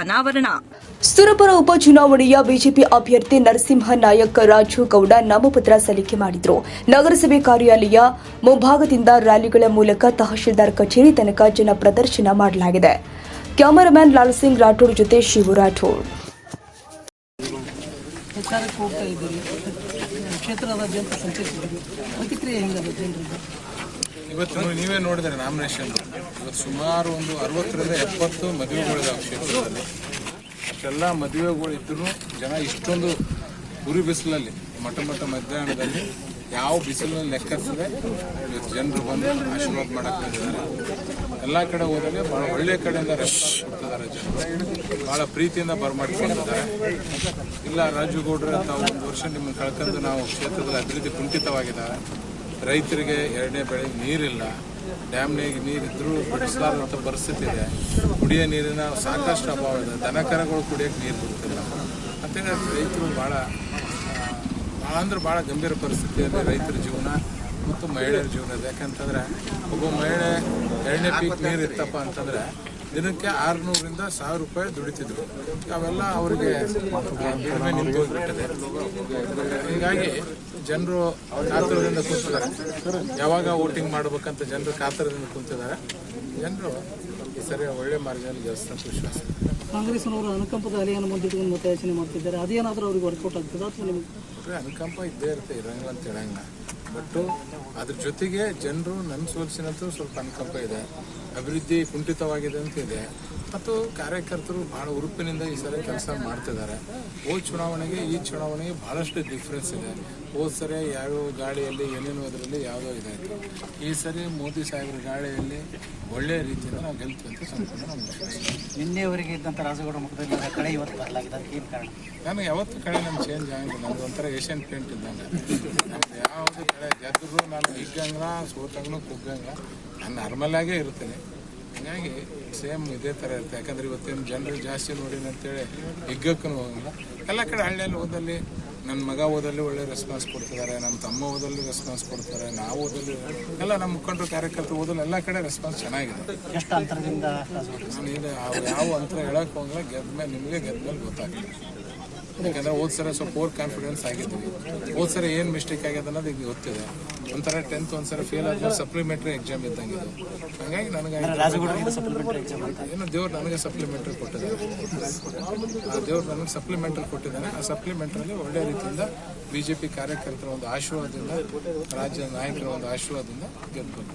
ಅನಾವರಣ. ಸುರಪುರ ಉಪಚುನಾವಣೆಯ ಬಿಜೆಪಿ ಅಭ್ಯರ್ಥಿ ನರಸಿಂಹ ನಾಯಕ್ ರಾಜು ಗೌಡ ನಾಮಪತ್ರ ಸಲ್ಲಿಕೆ ಮಾಡಿದರು. ನಗರಸಭೆ ಕಾರ್ಯಾಲಯ ಮುಂಭಾಗದಿಂದ ರ್ಯಾಲಿಗಳ ಮೂಲಕ ತಹಶೀಲ್ದಾರ್ ಕಚೇರಿ ತನಕ ಜನ ಪ್ರದರ್ಶನ ಮಾಡಲಾಗಿದೆ. ಕ್ಯಾಮರಾಮ್ಯಾನ್ ಲಾಲ್ ಸಿಂಗ್ ರಾಠೋಡ್ ಜೊತೆ ಶಿವು ರಾಠೋಡ್. ಇವತ್ತು ನೀವೇ ನೋಡಿದ್ರೆ ನಾಮಿನೇಷನ್. ಸುಮಾರು ಒಂದು ಅರವತ್ತರಿಂದ ಎಪ್ಪತ್ತು ಮದುವೆಗಳಿದಾವೆ ಅಷ್ಟೆಲ್ಲ ಮದುವೆಗಳು ಇದ್ರು ಜನ ಇಷ್ಟೊಂದು ಉರಿ ಬಿಸಿಲಲ್ಲಿ, ಮಠ ಮಠ ಮಧ್ಯಾಹ್ನದಲ್ಲಿ ಯಾವ ಬಿಸಿಲಲ್ಲಿ ಲೆಕ್ಕಿಸದೆ ಜನರು ಬಂದು ಆಶೀರ್ವಾದ ಮಾಡಕ್ಕೆ ಬಂದಿದ್ದಾರೆ. ಎಲ್ಲ ಕಡೆ ಹೋದಾಗ ಭಾಳ ಒಳ್ಳೆ ಕಡೆಯಿಂದ ರೆಸ್ಪಾನ್ಸ್ ಜನರು ಭಾಳ ಪ್ರೀತಿಯಿಂದ ಬರಮಾಡ್ಕೊಂಡಿದ್ದಾರೆ. ಇಲ್ಲ ರಾಜುಗೌಡ್ರೆ ತಾವು ಒಂದು ವರ್ಷ ನಿಮ್ಮನ್ನು ಕಳ್ಕೊಂಡು ನಾವು ಕ್ಷೇತ್ರದಲ್ಲಿ ಅಭಿವೃದ್ಧಿ ಕುಂಠಿತವಾಗಿದ್ದಾರೆ. ರೈತರಿಗೆ ಎರಡನೇ ಬೆಳೆ ನೀರಿಲ್ಲ. ಡ್ಯಾಮ್ನಾಗ ಇದ್ರೂ ಬಿಡಿಸಲಾರಂಥ ಪರಿಸ್ಥಿತಿ ಇದೆ. ಕುಡಿಯೋ ನೀರಿನ ಸಾಕಷ್ಟು ಅಭಾವ ಇದೆ. ದನಕರಗಳು ಕುಡಿಯೋಕೆ ನೀರು ಬರ್ತಿಲ್ಲ ಅಂತೇಳಿ ರೈತರು ಭಾಳ ಭಾಳ ಅಂದ್ರೆ ಭಾಳ ಗಂಭೀರ ಪರಿಸ್ಥಿತಿ ಇದೆ. ರೈತರ ಜೀವನ ಮತ್ತು ಮಹಿಳೆಯರ ಜೀವನ ಇದೆ. ಯಾಕಂತಂದ್ರೆ, ಒಬ್ಬ ಮಹಿಳೆ ಎರಡನೇ ಪೀಕ್ ನೀರು ಇತ್ತಪ್ಪ ಅಂತಂದ್ರೆ, ದಿನಕ್ಕೆ ಆರುನೂರಿಂದ ಸಾವಿರ ರೂಪಾಯಿ ದುಡಿತಿದ್ರು. ಅವೆಲ್ಲ ಅವರಿಗೆ ನಿಂತು ಹೀಗಾಗಿ ಜನರು ಕಾತರದಿಂದ ಕೂತಿದ್ದಾರೆ. ಯಾವಾಗ ವೋಟಿಂಗ್ ಮಾಡ್ಬೇಕಂತ ಜನರು ಕಾತರದಿಂದ ಕೂತಿದ್ದಾರೆ. ಜನರು ಈ ಸರಿ ಒಳ್ಳೆ ಮಾರ್ಗದಲ್ಲಿ ಅಂತ ವಿಶ್ವಾಸ. ಕಾಂಗ್ರೆಸ್ ಕಾಂಗ್ರೆಸ್ನವರು ಅನುಕಂಪದ ಅಲೆಯನ್ನು ಮುಂದಿಟ್ಟುಕೊಂಡು ಮತಯಾಚನೆ ಮಾಡ್ತಿದ್ದಾರೆ. ಅದೇನಾದರೂ ಅವ್ರಿಗೆ ವರ್ಕೌಟ್ ಆಗ್ತದೆ ಅಥವಾ ನಿಮಗೆ ಅನುಕಂಪ ಇದ್ದೇ ಇರುತ್ತೆ ಇರಂಗಿಲ್ಲ ಅಂತ ಹೇಳಂಗಿಲ್ಲ. ಬಟ್ ಅದ್ರ ಜೊತೆಗೆ ಜನರು ನನ್ನ ಸೋಲಿಸಿನಂತೂ ಸ್ವಲ್ಪ ಅನುಕಂಪ ಇದೆ. ಅಭಿವೃದ್ಧಿ ಕುಂಠಿತವಾಗಿದೆ ಅಂತ ಇದೆ. ಮತ್ತು ಕಾರ್ಯಕರ್ತರು ಬಹಳ ಉರುಪಿನಿಂದ ಈ ಸರಿ ಕೆಲಸ ಮಾಡ್ತಿದ್ದಾರೆ. ಹೋದ ಚುನಾವಣೆಗೆ ಈ ಚುನಾವಣೆಗೆ ಬಹಳಷ್ಟು ಡಿಫ್ರೆನ್ಸ್ ಇದೆ. ಹೋದ ಸರಿ ಯಾವ ಗಾಳಿಯಲ್ಲಿ ಏನೇನು ಅದರಲ್ಲಿ ಯಾವುದೋ ಇದಾಯಿತು ಈ ಸರಿ ಮೋದಿ ಸಾಹೇಬ್ರ ಗಾಳಿಯಲ್ಲಿ ಒಳ್ಳೆಯ ರೀತಿಯಿಂದ ನಾವು ಗೆಲ್ತೀವಿ ಅಂತ ಸಂಪೂರ್ಣ ನಮ್ಮ ವಿಶ್ವಾಸ ನಿನ್ನೆವರೆಗೆ ಇದ್ದಂಥ ರಾಜಗೌಡ ಮುಖದಲ್ಲಿ ಕಳೆ ಇವತ್ತು ಬರಲಾಗಿದೆ ನಮಗೆ ಏನು ಕಾರಣ? ನಾನು ಯಾವತ್ತು ಕಡೆ ನಮ್ಗೆ ಚೇಂಜ್ ಆಗಿಲ್ಲ ನಮ್ದು ಒಂಥರ ಏಷ್ಯನ್ ಪೇಂಟ್ ಇದ್ದಂಗೆ. ನಮ್ದು ಯಾವುದು ಕಳೆ ಗೆದ್ದರು ನಾನು ಹಿಗ್ಗಂಗಿಲ್ಲ ಸೋತಂಗೂ ಕುಗ್ಗಂಗ ನಾನು ನಾರ್ಮಲ್ ಆಗೇ ಇರ್ತೇನೆ ಹೀಗಾಗಿ ಸೇಮ್ ಇದೇ ಥರ ಇರುತ್ತೆ. ಯಾಕಂದ್ರೆ ಇವತ್ತೇನು ಜನರು ಜಾಸ್ತಿ ನೋಡಿನ ಅಂತೇಳಿ ಹಿಗ್ಗಕ್ಕೂ ಹೋಗಂಗಿಲ್ಲ. ಎಲ್ಲ ಕಡೆ ಹಳ್ಳಿಯಲ್ಲಿ ಹೋದಲ್ಲಿ ನನ್ನ ಮಗ ಓದಲ್ಲಿ ಒಳ್ಳೆ ರೆಸ್ಪಾನ್ಸ್ ಕೊಡ್ತಿದ್ದಾರೆ ನಮ್ಮ ತಮ್ಮ ಓದಲ್ಲಿ ರೆಸ್ಪಾನ್ಸ್ ಕೊಡ್ತಾರೆ ನಾವು ಓದಲ್ಲಿ ಎಲ್ಲ ನಮ್ಮ ಮುಖಂಡರು ಕಾರ್ಯಕರ್ತರು ಓದಲ್ಲಿ ಎಲ್ಲ ಕಡೆ ರೆಸ್ಪಾನ್ಸ್ ಚೆನ್ನಾಗಿದೆ. ಎಷ್ಟು ಅಂತರದಿಂದ ನಾನು ಯಾವ ಅಂತರ ಹೇಳೋಕೆ ಹೋಗಲ್ಲ ಗೆದ್ದ ಮೇಲೆ ನಿಮಗೆ ಗೆದ್ದ ಮೇಲೆ ಗೊತ್ತಾಗ್ತದೆ. ಯಾಕಂದ್ರೆ ಹೋದ್ ಸಲ ಸ್ವಲ್ಪ ಓವರ್ ಕಾನ್ಫಿಡೆನ್ಸ್ ಆಗಿದ್ದೀವಿ ಹೋದ್ ಸಲ ಏನು ಮಿಸ್ಟೇಕ್ ಆಗಿದೆ ಅನ್ನೋದು ಈಗ ಗೊತ್ತಿದೆ. ಒಂಥರ ಟೆಂತ್ ಒಂದ್ಸಲ ಫೇಲ್ ಆದ್ಮೇಲೆ ಸಪ್ಲಿಮೆಂಟ್ರಿ ಎಕ್ಸಾಮ್ ಇದ್ದಂಗೆ ಇದು. ಹಂಗಾಗಿ ನನಗೆ ಏನು ದೇವ್ರು ನನಗೆ ಸಪ್ಲಿಮೆಂಟ್ರಿ ಕೊಟ್ಟಿದ್ದಾರೆ. ಆ ದೇವ್ರು ನನಗೆ ಸಪ್ಲಿಮೆಂಟ್ರಿ ಕೊಟ್ಟಿದ್ದಾನೆ ಆ ಸಪ್ಲಿಮೆಂಟ್ರಲ್ಲಿ ಒಳ್ಳೆ ರೀತಿಯಿಂದ ಬಿ ಜೆ ಪಿ ಕಾರ್ಯಕರ್ತರ ಒಂದು ಆಶೀರ್ವಾದದಿಂದ ರಾಜ್ಯ ನಾಯಕರ ಒಂದು ಆಶೀರ್ವಾದದಿಂದ ಗೆದ್ಬೇಕು